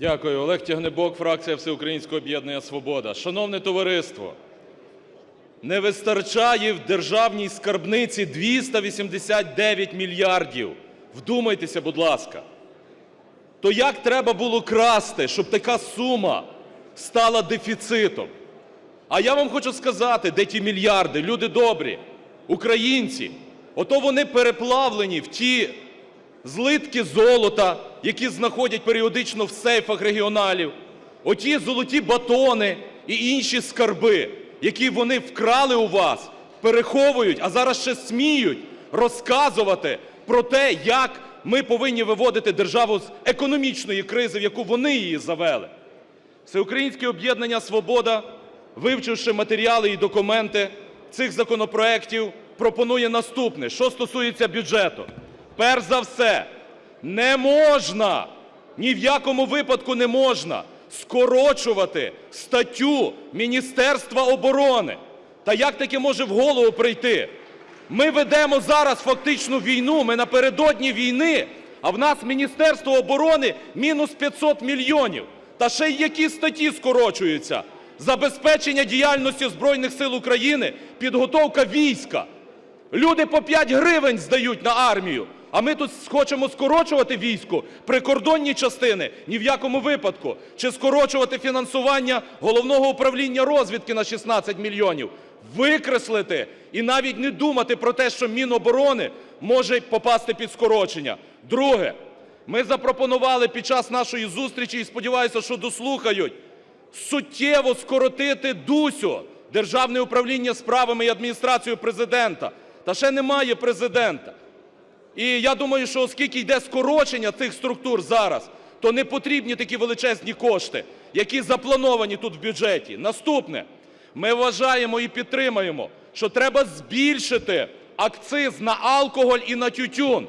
Дякую. Олег Тягнебок, фракція Всеукраїнського об'єднання "Свобода". Шановне товариство, не вистачає в державній скарбниці 289 мільярдів. Вдумайтеся, будь ласка. То як треба було красти, щоб така сума стала дефіцитом? А я вам хочу сказати, де ті мільярди, люди добрі, українці. Ото вони переплавлені в ті злитки золота, які знаходять періодично в сейфах регіоналів, оті золоті батони і інші скарби, які вони вкрали у вас, переховують, а зараз ще сміють розказувати про те, як ми повинні виводити державу з економічної кризи, в яку вони її завели. Всеукраїнське об'єднання "Свобода", вивчивши матеріали і документи цих законопроектів, пропонує наступне, що стосується бюджету. Перш за все, не можна, ні в якому випадку не можна скорочувати статтю Міністерства оборони. Та як таке може в голову прийти? Ми ведемо зараз фактично війну, ми напередодні війни, а в нас Міністерство оборони мінус 500 мільйонів. Та ще й які статті скорочуються? Забезпечення діяльності Збройних Сил України, підготовка війська. Люди по 5 гривень здають на армію, а ми тут хочемо скорочувати військо, прикордонні частини – ні в якому випадку. Чи скорочувати фінансування Головного управління розвідки на 16 мільйонів. Викреслити і навіть не думати про те, що Міноборони може попасти під скорочення. Друге. Ми запропонували під час нашої зустрічі, і сподіваюся, що дослухають, суттєво скоротити ДУСю – Державне управління справами і Адміністрацією Президента. Та ще немає Президента. І я думаю, що оскільки йде скорочення цих структур зараз, то не потрібні такі величезні кошти, які заплановані тут в бюджеті. Наступне. Ми вважаємо і підтримуємо, що треба збільшити акциз на алкоголь і на тютюн.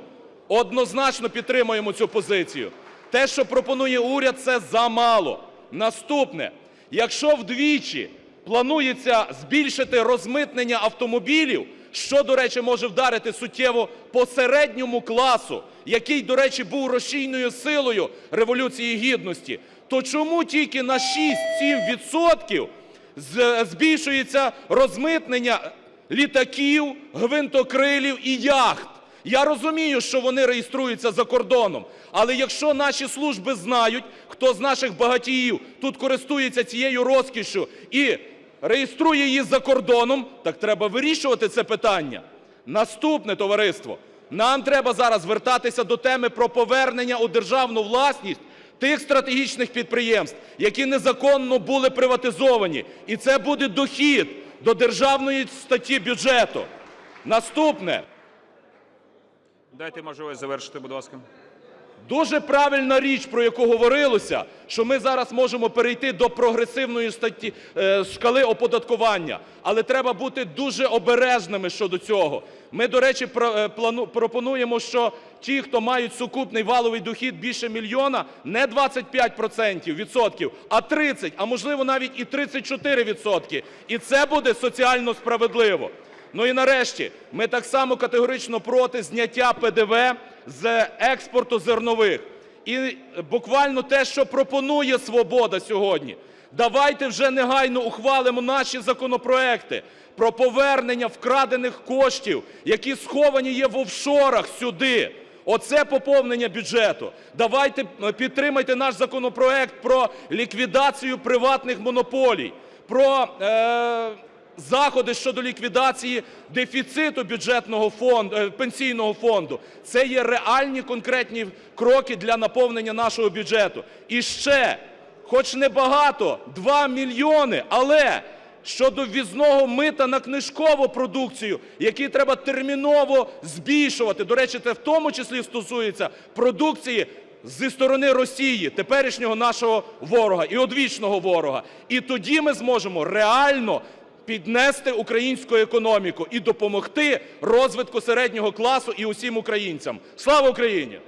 Однозначно підтримуємо цю позицію. Те, що пропонує уряд, це замало. Наступне. Якщо вдвічі планується збільшити розмитнення автомобілів, що, до речі, може вдарити суттєво по середньому класу, який, до речі, був рушійною силою Революції Гідності, то чому тільки на 6-7 відсотків збільшується розмитнення літаків, гвинтокрилів і яхт? Я розумію, що вони реєструються за кордоном, але якщо наші служби знають, хто з наших багатіїв тут користується цією розкішшю і реєструє її за кордоном, так треба вирішувати це питання. Наступне, товариство. Нам треба зараз звертатися до теми про повернення у державну власність тих стратегічних підприємств, які незаконно були приватизовані. І це буде дохід до державної статті бюджету. Наступне. Дайте можливість завершити, будь ласка. Дуже правильна річ, про яку говорилося, що ми зараз можемо перейти до прогресивної статті, е, шкали оподаткування. Але треба бути дуже обережними щодо цього. Ми, до речі, е, пропонуємо, що ті, хто мають сукупний валовий дохід більше мільйона, не 25% відсотків, а 30, а можливо навіть і 34 відсотки. І це буде соціально справедливо. Ну і нарешті, ми так само категорично проти зняття ПДВ з експорту зернових. І буквально те, що пропонує "Свобода" сьогодні. Давайте вже негайно ухвалимо наші законопроекти про повернення вкрадених коштів, які сховані є в офшорах, сюди. Оце поповнення бюджету. Давайте підтримайте наш законопроект про ліквідацію приватних монополій, про е, заходи щодо ліквідації дефіциту бюджетного фонду, Пенсійного фонду. Це є реальні конкретні кроки для наповнення нашого бюджету. І ще, хоч небагато, 2 мільйони, але щодо ввізного мита на книжкову продукцію, який треба терміново збільшувати. До речі, це в тому числі стосується продукції зі сторони Росії, теперішнього нашого ворога і одвічного ворога. І тоді ми зможемо реально піднести українську економіку і допомогти розвитку середнього класу і усім українцям. Слава Україні!